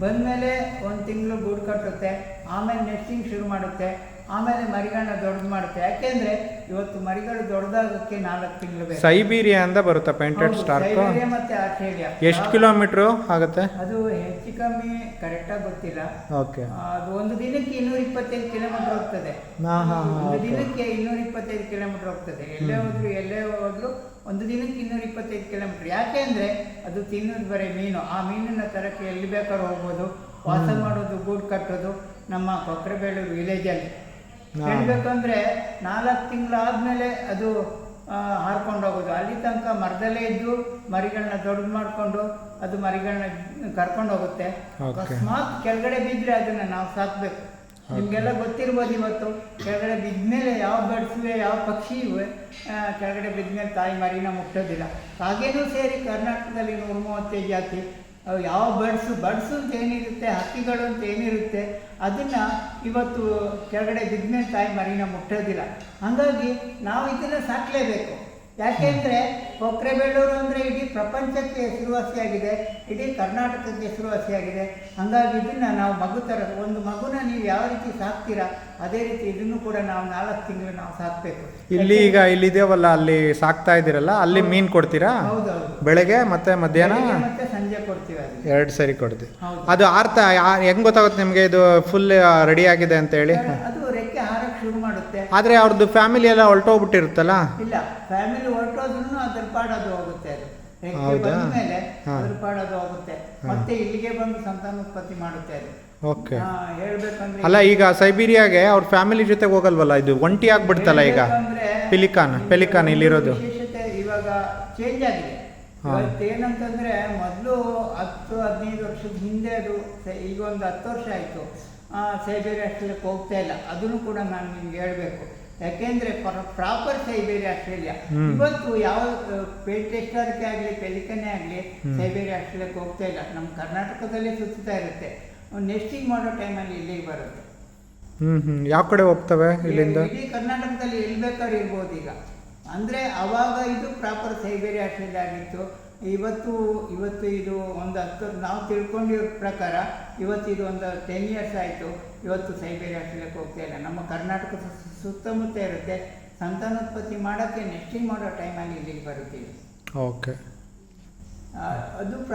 ಬಂದಮೇಲೆ ಒಂದು ತಿಂಗಳು ಗೂಡು ಕಟ್ಟುತ್ತೆ ಆಮೇಲೆ ನೆಸ್ಟಿಂಗ್ ಶುರು ಮಾಡುತ್ತೆ. ಆಮೇಲೆ ಮರಿಗಳನ್ನ ದೊಡ್ಡದು ಮಾಡುತ್ತೆ. ಯಾಕೆಂದ್ರೆ ಇವತ್ತು ಮರಿಗಳು ದೊಡ್ಡದಾಗಕ್ಕೆ ನಾಲ್ಕು ತಿಂಗಳು ಬೇಕು. ಸೈಬೀರಿಯಾ ಅಂತ ಬರುತ್ತೆ ಪೇಂಟೆಡ್ ಸ್ಟಾರ್ ಸ್ಟಾರ್ಕ್ ಸೈಬೇರಿಯಾ ಮತ್ತೆ ಆಸ್ಟ್ರೇಲಿಯಾ. ಎಷ್ಟು ಕಿಲೋಮೀಟ್ರು ಆಗುತ್ತೆ? ಅದು ಹೆಚ್ಚು ಕಮ್ಮಿ ಕರೆಕ್ಟಾಗಿ ಗೊತ್ತಿಲ್ಲ. ಓಕೆ. ಅದು ಒಂದು ದಿನಕ್ಕೆ ಇನ್ನೂರ ಇಪ್ಪತ್ತೈದು ಕಿಲೋಮೀಟರ್ ಹೋಗ್ತದೆ. ಒಂದು ದಿನಕ್ಕೆ ಇನ್ನೂರ ಇಪ್ಪತ್ತೈದು ಕಿಲೋಮೀಟರ್ ಹೋಗ್ತದೆ. ಎಲ್ಲೇ ಹೋದ್ರು ಎಲ್ಲೇ ಹೋದ್ರು ಒಂದು ದಿನಕ್ಕೆ ಇನ್ನೂರ ಇಪ್ಪತ್ತೈದು ಕಿಲೋಮೀಟರ್. ಯಾಕೆ ಅಂದ್ರೆ ಅದು ತಿನ್ನೋದು ಬರೀ ಮೀನು. ಆ ಮೀನನ್ನ ತರಕ್ಕೆ ಎಲ್ಲಿ ಬೇಕಾದ್ರೂ ಹೋಗ್ಬೋದು. ವಾಸ ಮಾಡೋದು ಗೂಡು ಕಟ್ಟೋದು ನಮ್ಮ ಕೊಕ್ರೆಬೇಳೂರು ವಿಲೇಜಲ್ಲಿ. ಹೇಳ್ಬೇಕಂದ್ರೆ ನಾಲ್ಕು ತಿಂಗಳಾದ್ಮೇಲೆ ಅದು ಹಾರ್ಕೊಂಡು ಹೋಗೋದು. ಅಲ್ಲಿ ತನಕ ಮರದಲ್ಲೇ ಇದ್ದು ಮರಿಗಳನ್ನ ದೊಡ್ಡದು ಮಾಡಿಕೊಂಡು ಅದು ಮರಿಗಳನ್ನ ಕರ್ಕೊಂಡು ಹೋಗುತ್ತೆ. Okay. ಅಕಸ್ಮಾತ್ ಕೆಳಗಡೆ ಬಿದ್ದರೆ ಅದನ್ನ ನಾವು ಸಾಕ್ಬೇಕು. ನಿಮಗೆಲ್ಲ ಗೊತ್ತಿರ್ಬೋದು ಇವತ್ತು. ಕೆಳಗಡೆ ಬಿದ್ಮೇಲೆ ಯಾವ ಬಡ್ಸುವೆ ಯಾವ ಪಕ್ಷಿ ಇವೆ ಆ, ಕೆಳಗಡೆ ಬಿದ್ಮೇಲೆ ತಾಯಿ ಮರಿನ ಮುಟ್ಟೋದಿಲ್ಲ. ಹಾಗೇನೂ ಸೇರಿ ಕರ್ನಾಟಕದಲ್ಲಿ ನೂರು ಮೂವತ್ತೈದು ಜಾತಿ ಅವು ಯಾವ ಬಡ್ಸು ಬರ್ಡ್ಸ್ ಅಂತ ಏನಿರುತ್ತೆ, ಹಕ್ಕಿಗಳು ಅಂತ ಏನಿರುತ್ತೆ, ಅದನ್ನು ಇವತ್ತು ಕೆಳಗಡೆ ಬಿದ್ಮೇಲೆ ತಾಯಿ ಮರಿನ ಮುಟ್ಟೋದಿಲ್ಲ. ಹಾಗಾಗಿ ನಾವು ಇದನ್ನು ಸಾಕಲೇಬೇಕು. ಯಾಕೆಂದ್ರೆ ಕೊಕ್ರೆಬೆಳ್ಳೂರು ಅಂದ್ರೆ ಇಡೀ ಪ್ರಪಂಚಕ್ಕೆ ಹೆಸರುವಾಸಿಯಾಗಿದೆ ಇಡೀ ಕರ್ನಾಟಕಕ್ಕೆ ಹೆಸರುವಾಸಿಯಾಗಿದೆ. ಹಾಗಾಗಿ ಇದನ್ನ ನಾವು ಮಗು ಥರ ಒಂದು ಮಗುನ ನೀವು ಯಾವ ರೀತಿ ಸಾಕ್ತೀರಾ ಅದೇ ರೀತಿ ಇದನ್ನು ಕೂಡ ನಾವು ನಾಲ್ಕು ತಿಂಗಳು ನಾವು ಸಾಕಬೇಕು. ಇಲ್ಲಿ ಈಗ ಇಲ್ಲಿ ಇದೆಯವಲ್ಲ ಅಲ್ಲಿ ಸಾಕ್ತಾ ಇದ್ದೀರಲ್ಲ ಅಲ್ಲಿ ಮೀನು ಕೊಡ್ತೀರಾ? ಹೌದೌದು ಬೆಳಗ್ಗೆ ಮತ್ತೆ ಮಧ್ಯಾಹ್ನ? ಮತ್ತೆ ಸಂಜೆ ಕೊಡ್ತೀವಿ ಎರಡು ಸರಿ ಕೊಡ್ತೀವಿ. ಅದು ಆರ್ತ ಹೆಂಗ್ ಗೊತ್ತಾಗುತ್ತೆ ನಿಮಗೆ? ಇದು ಫುಲ್ ರೆಡಿ ಆಗಿದೆ ಅಂತ ಹೇಳಿ. ಅದು ರೆಕ್ಕೆ ಹಾರಕ್ಕೆ ಶುರು ಮಾಡುತ್ತೆ ಆದ್ರೆ ಅವ್ರದ್ದು ಫ್ಯಾಮಿಲಿ ಎಲ್ಲ ಹೊರಟೋಗ್ಬಿಟ್ಟಿರುತ್ತಲ್ಲ? ಇಲ್ಲ ಫ್ಯಾಮಿಲಿ ಹೊರಟೋದ್ರೂ ಅದ್ರ ಪಾಡೋದು ಹೋಗುತ್ತೆ ಅದು. ರೆಕ್ಕೆ ಹೌದಾ? ಬಂದ್ಮೇಲೆ ಹಾ. ಅದ್ರ ಪಾಡದು ಹೋಗುತ್ತೆ. ಮತ್ತೆ ಇಲ್ಲಿಗೆ ಬಂದು ಸಂತಾನೋತ್ಪತ್ತಿ ಮಾಡುತ್ತೆ ಅದು. ಓಕೆ. ಹಾ, ಹೇಳ್ಬೇಕಂದ್ರೆ ಅಲ್ಲ ಈಗ ಸೈಬೀರಿಯಾಗೆ ಅವ್ರ ಫ್ಯಾಮಿಲಿ ಜೊತೆ ಹೋಗಲ್ವಲ್ಲ ಇದು? ಒಂಟಿ ಆಗ್ಬಿಡ್ತಲ್ಲ ಈಗ? ಹೇಳ್ಬೇಕಂದ್ರೆ ಪೆಲಿಕಾನ್ ಪೆಲಿಕಾನ್ ಇಲ್ಲಿರೋದು. ವಿಶೇಷತೆ ಇವಾಗ ಚೇಂಜ್ ಆಗಿದೆ. ಹಾ. ಇವತ್ತು ಏನಂತಂದ್ರೆ ಮೊದಲು ಹತ್ತು ಹದಿನೈದು ವರ್ಷದ ಹಿಂದೆ ಅದು ಈಗ ಒಂದು ಹತ್ತು ವರ್ಷ ಆಯಿತು. ಸೈಬೇರಿ ಆಸ್ಟ್ರೇಲಿಯಾಕ್ಕೆ ಹೋಗ್ತಾ ಇಲ್ಲ. ಅದನ್ನು ಕೂಡ ನಾನು ನಿಮ್ಗೆ ಹೇಳಬೇಕು. ಯಾಕೆಂದ್ರೆ ಪ್ರಾಪರ್ ಸೈಬೇರಿ ಆಸ್ಟ್ರೇಲಿಯಾ. ಇವತ್ತು ಯಾವ ಪೇಟೆಸ್ಟರ್ಗೆ ಆಗಲಿ ಪೆಲಿಕನೇ ಆಗಲಿ. ಸೈಬೇರಿ ಆಸ್ಟ್ರೇಲಿಯಾಕ್ಕೆ ಹೋಗ್ತಾ ಇಲ್ಲ. ನಮ್ಮ ಕರ್ನಾಟಕದಲ್ಲೇ ಸುತ್ತಾ ಇರುತ್ತೆ. ನೆಸ್ಟಿಂಗ್ ಮಾಡೋ ಟೈಮಲ್ಲಿ ಇಲ್ಲಿಗೆ ಬರುತ್ತೆ. ಹ್ಮ್ ಹ್ಮ್. ಯಾವ ಕಡೆ ಹೋಗ್ತವೆ ಇಲ್ಲಿಂದ? ಇಡೀ ಕರ್ನಾಟಕದಲ್ಲಿ ಎಲ್ಲಿ ಬೇಕಾದ್ರೂ ಇರ್ಬೋದು ಈಗ. ಅಂದ್ರೆ ಅವಾಗ ಇದು ಪ್ರಾಪರ್ ಸೈಬೇರಿ ಆಸ್ಟ್ರೇಲಿಯಾ ಆಗಿತ್ತು ಇವತ್ತು ಇವತ್ತು ಇದು ಒಂದು ಹತ್ತು ನಾವು ತಿಳ್ಕೊಂಡಿರೋ ಪ್ರಕಾರ ಇವತ್ತು ಇದು ಒಂದು ಟೆನ್ ಇಯರ್ಸ್ ಆಯಿತು. ಇವತ್ತು ಸೈಬೇರಿ ಆಸ್ಟ್ರೇಲಿಯಾಕ್ಕೆ ಹೋಗ್ತಾ ಇಲ್ಲ. ನಮ್ಮ ಕರ್ನಾಟಕ ಸುತ್ತಮುತ್ತ ಇರುತ್ತೆ. ಸಂತಾನೋತ್ಪತ್ತಿ ಮಾಡೋಕ್ಕೆ ನೆಸ್ಟಿಂಗ್ ಮಾಡೋ ಟೈಮಲ್ಲಿ ಇಲ್ಲಿಗೆ ಬರುತ್ತೀವಿ ಓಕೆ ಅದು